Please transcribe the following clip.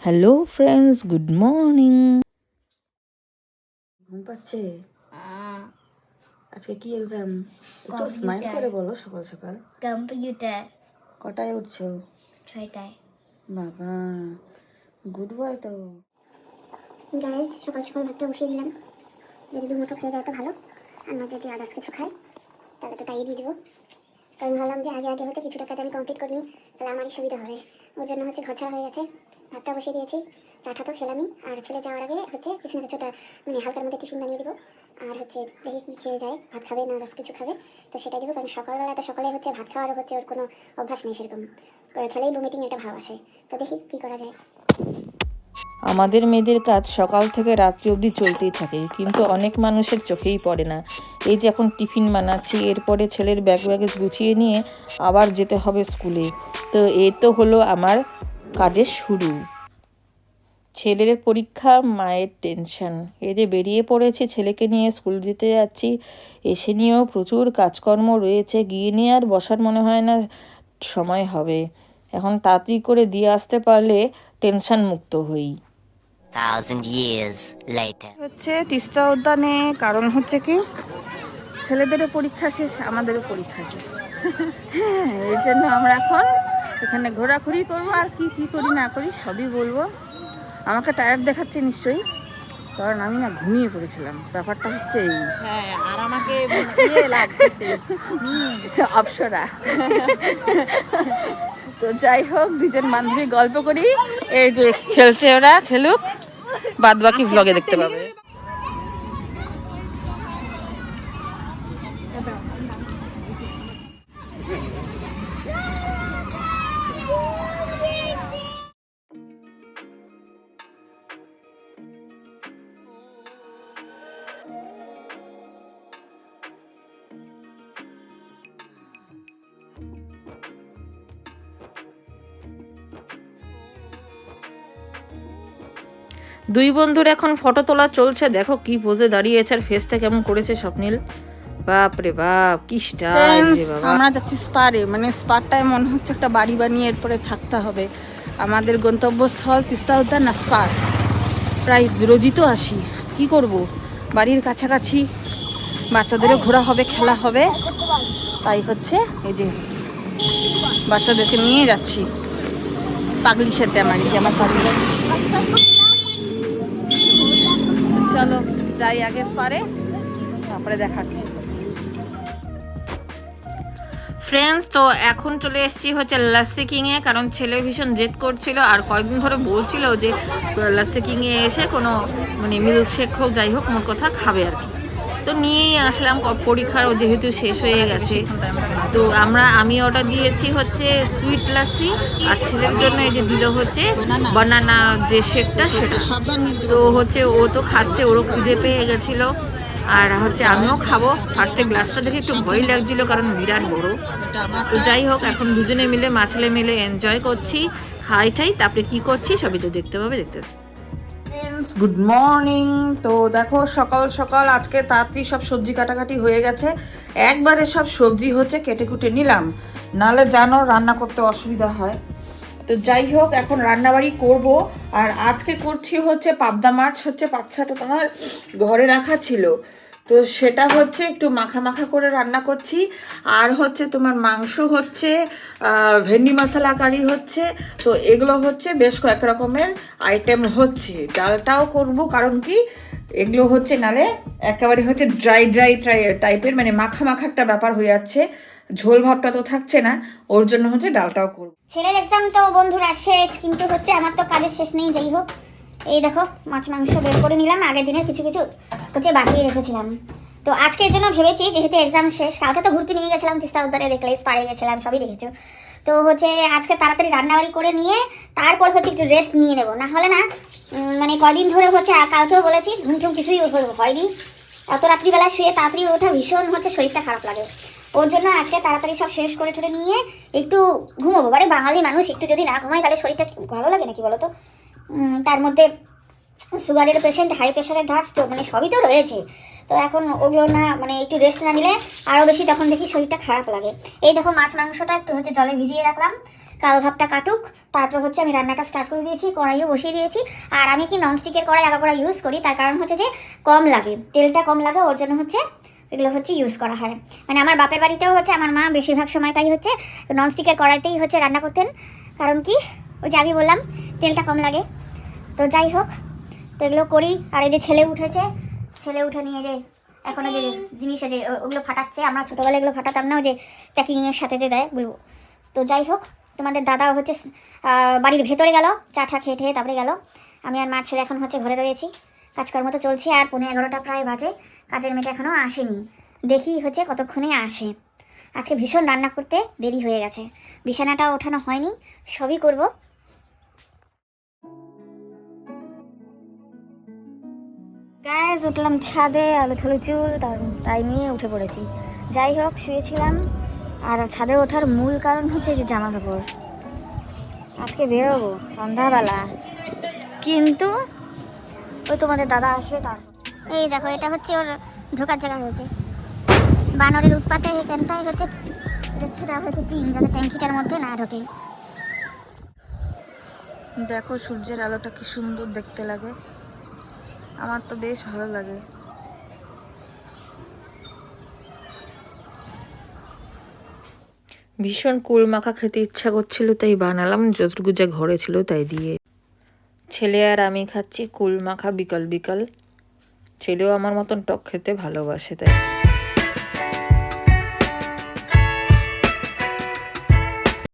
Hello friends good morning ঘুম পাচ্ছে? আহ, আজকে কি এক্সাম একটু Computer. স্মাইল করে বলো সকাল সকাল। কম্পিউটার। কটায় উঠছো? ছয়টায়। বাবা গুড বয় তো। গাইজ সকাল সকাল ভাতটা বসিয়ে দিলাম। যদি দু মুঠো খেয়ে যায় তো ভালো। আর না যদি আদার্স কিছু খাই তাহলে তো তাই দিয়ে দেবো। কারণ ভাবলাম যে আগে আগে হচ্ছে কিছুটা কাজ আমি কমপ্লিট করে নিই, তাহলে আমারই সুবিধা হবে। ওর জন্য হচ্ছে ঘছাড়া হয়ে গেছে ভাতটা বসিয়ে দিয়েছি চাটা তো খেলামই, আর ছেলে যাওয়ার আগে হচ্ছে কিছু না কিছুটা মানে হালকার মধ্যে টিফিন বানিয়ে দেবো, আর হচ্ছে দেখি কী খেয়ে যায়, ভাত খাবে না আদার্স কিছু খাবে, তো সেটাই দেবো, কারণ সকালবেলা তো সকালে হচ্ছে ভাত খাওয়ার হচ্ছে ওর কোনো অভ্যাস নেই সেরকম। খেলেই ভমিটিং একটা ভাব আসে, তো দেখি কী করা যায়। আমাদের মেয়েদের কাজ সকাল থেকে রাত্রি অবধি চলতেই থাকে, কিন্তু অনেক মানুষের চোখেই পড়ে না। এই যে এখন টিফিন বানাচ্ছি, এরপরে ছেলের ব্যাগ ব্যাগেজ গুছিয়ে নিয়ে আবার যেতে হবে স্কুলে। তো এ তো হলো আমার কাজের শুরু। ছেলের পরীক্ষা, মায়ের টেনশন। এই যে বেরিয়ে পড়েছি, ছেলেকে নিয়ে স্কুল দিতে যাচ্ছি। এসে নিয়েও প্রচুর কাজকর্ম রয়েছে, গিয়ে নিয়ে আর বসার মনে হয় না, সময় হবে। এখন তাড়াতাড়ি করে দিয়ে আসতে পারলে টেনশন মুক্ত হই। Thousand years later. হচ্ছে তিস্তা উদ্যানে কারণ হচ্ছে কি ছেলেদেরও পরীক্ষা শেষ আমাদেরও পরীক্ষা শেষ। হ্যাঁ এই জন্য আমরা এখন এখানে ঘোরাঘুরি করব আর কি কি করি না করি সবই বলব। আমাকে টায়ার্ড দেখাচ্ছে নিশ্চয়ই কারণ আমি না ঘুমিয়ে পড়েছিলাম। ব্যাপারটা হচ্ছে এই। হ্যাঁ আর আমাকে অপসরা। তো যাই হোক দুজন বান্ধবী গল্প করি। এই যে খেলছে ওরা খেলুক। বাদ বাকি ভ্লগে দেখতে পাবে। দুই বন্ধুর এখন ফটো তোলা চলছে। দেখো কি পোজে দাঁড়িয়েছে আর ফেসটা কেমন করেছে স্বপ্নীল। বাপ রে বাপ কি স্টাইল রে বাবা। আমরা যাচ্ছি স্পারে মানে স্পারটায় মনে হচ্ছে একটা বাড়ি বানিয়ে এরপরে থাকতে হবে। আমাদের গন্তব্যস্থল তিস্তা উদ্যান না স্পার প্রায় রোজই তো আসি। কি করব? বাড়ির কাছাকাছি বাচ্চাদেরও ঘোরা হবে খেলা হবে। তাই হচ্ছে এই যে বাচ্চাদেরকে নিয়ে যাচ্ছি। পাগলি সাথে আমার এই যে আমার পাগলি। চলো যাই আগে পারে, তারপরে দেখাচ্ছি। ফ্রেন্ডস তো এখন চলে এসেছি হচ্ছে লাসি কিংয়ে কারণ ছেলে ভীষণ জেদ করছিল আর কয়েকদিন ধরে বলছিল যে লাসি কিংয়ে এসে কোনো মানে মিল্কশেক হোক, যাই হোক মোট কথা খাবে আর কি। তো নিয়েই আসলাম পরীক্ষাও যেহেতু শেষ হয়ে গেছে। তো আমরা, আমি অর্ডার দিয়েছি হচ্ছে সুইট লাস্সি আর ছেলের জন্য এই যে দিল হচ্ছে বানানা যে শেকটা সেটা। তো হচ্ছে ও তো খাচ্ছে, ওরও খিদে পেয়ে গেছিল। আর হচ্ছে আমিও খাব। ফার্স্টে গ্লাসটা দেখে একটু ভয় লাগছিল, কারণ বিরাট বড়। তো যাই হোক, এখন দুজনে মিলে মাছলে মিলে এনজয় করছি, খাই ঠাই, তারপরে কি করছি, সবই তো দেখতে পাবে, দেখতে ফ্রেন্ডস গুড মর্নিং তো দেখো, সকাল সকাল আজকে তাড়াতাড়ি সব সবজি কাটাকাটি হয়ে গেছে। একবারে সব সবজি হচ্ছে কেটে কুটে নিলাম। নালে জানো, রান্না করতে অসুবিধা হয়। তো যাই হোক, এখন রান্নাবাড়ি করব। আর আজকে করছি হচ্ছে পাবদা মাছ, হচ্ছে পাঁচ পাচ্ছাটা তোমার ঘরে রাখা ছিল। তো সেটা হচ্ছে একটু মাখা মাখা করে রান্না করছি। আর হচ্ছে তোমার মাংস হচ্ছে ভেন্ডি মশলা কারি হচ্ছে, তো এগুলো হচ্ছে বেশ কয়েক রকমের আইটেম হচ্ছে। ডালটাও করব, কারণ কি এগুলো হচ্ছে নালে একেবারে হচ্ছে ড্রাই ড্রাই ট্রাই টাইপের মানে মাখা মাখা একটা ব্যাপার হয়ে যাচ্ছে। ঝোল ভাবটা তো থাকছে না, ওর জন্য হচ্ছে ডালটাও করব। ছেলের এক্সাম তো বন্ধুরা শেষ, কিন্তু হচ্ছে আমার তো কাজের শেষ নেই, যাই হোক। এই দেখো, মাছ, মাংস বের করে নিলাম, আগের দিনের কিছু কিছু হচ্ছে বাকিয়ে রেখেছিলাম। তো আজকের জন্য ভেবেছি, যেহেতু এক্সাম শেষ, কালকে তো ঘুরতে নিয়ে গেছিলাম, তিস্তা উদ্যানে দেখলে পাড়ে গেছিলাম, সবই দেখেছ। তো হচ্ছে আজকে তাড়াতাড়ি রান্নাবাড়ি করে নিয়ে, তারপর হচ্ছে একটু রেস্ট নিয়ে নেব। না হলে না মানে কদিন ধরে হচ্ছে কালকেও বলেছি, ঘুম টুম কিছুই হয়নি এত রাত্রিবেলা শুয়ে তাড়াতাড়ি ওঠা ভীষণ হচ্ছে শরীরটা খারাপ লাগে। ওর জন্য আজকে তাড়াতাড়ি সব শেষ করে ঠরে নিয়ে একটু ঘুমোবো। মানে বাঙালি মানুষ, একটু যদি না ঘুমায়, তাহলে শরীরটা ভালো লাগে নাকি বলো তো? তার মধ্যে সুগারের পেশেন্ট হাই প্রেশারের ধার, তো মানে সবই তো রয়েছে। তো এখন ওগুলো না মানে একটু রেস্ট না নিলে আরও বেশি তখন দেখি শরীরটা খারাপ লাগে। এই দেখো মাছ, মাংসটা একটু হচ্ছে জলে ভিজিয়ে রাখলাম। কাল ভাবটা কাটুক, তারপর হচ্ছে আমি রান্নাটা স্টার্ট করে দিয়েছি, কড়াইও বসিয়ে দিয়েছি। আর আমি কি ননস্টিকের কড়াই আগা কড়াই ইউজ করি, তার কারণ হচ্ছে যে কম লাগে, তেলটা কম লাগে, ওর জন্য হচ্ছে এগুলো হচ্ছে ইউজ করা হয়। মানে আমার বাপের বাড়িতেও হচ্ছে, আমার মা বেশিরভাগ সময়টাই হচ্ছে ননস্টিকের কড়াইতেই হচ্ছে রান্না করতেন। কারণ কি? ওই যে আমি বললাম, তেলটা কম লাগে। তো যাই হোক তো এগুলো করি। আর এই যে ছেলে উঠেছে, ছেলে উঠে নিয়ে যে এখন যে জিনিস যে ওগুলো ফাটাচ্ছে। আমরা ছোটোবেলায় এগুলো ফাটাতাম না যে প্যাকিংয়ের সাথে যে দেয়, বলব। তো যাই হোক, তোমাদের দাদা হচ্ছে বাড়ির ভেতরে গেল, চা ঠা খেয়ে ঠেয়ে তারপরে গেল। আমি আর মার ছেলে এখন হচ্ছে ঘরে রয়েছি। কাজকর্ম তো চলছে, আর পনেরো এগারোটা প্রায় বাজে। কাজের মেয়েটা এখনও আসেনি। দেখি হচ্ছে কতক্ষণে আসে। আজকে ভীষণ রান্না করতে দেরি হয়ে গেছে। বিছানাটা ওঠানো হয়নি, সবই করব। গ্যাস উঠলাম ছাদে, আলো থালো চুল, তার তাই নিয়ে উঠে পড়েছি। যাই হোক, শুয়েছিলাম। আর ছাদে ওঠার মূল কারণ হচ্ছে যে জামা কাপড়। আজকে বেরোবো, সন্ধ্যাবেলা। কিন্তু ওই তোমাদের দাদা আসবে তার এই দেখো, এটা হচ্ছে ওর ঢোকার জায়গা হয়েছে বানরের উৎপাতে এখানটায় হচ্ছে রেখে দেওয়া হয়েছে টিন, যাতে ট্যাঙ্কিটার মধ্যে না ঢোকে। দেখো, সূর্যের আলোটা কি সুন্দর দেখতে লাগে। আমার তো বেশ ভালো লাগে। ভীষণ কুল মাখা খেতে ইচ্ছা করছিল, তাই বানালাম। যতটুকু যা ঘরে ছিল তাই দিয়ে। ছেলে আর আমি খাচ্ছি কুল মাখা বিকাল বিকাল। ছেলেও আমার মতন টক খেতে ভালোবাসে, তাই।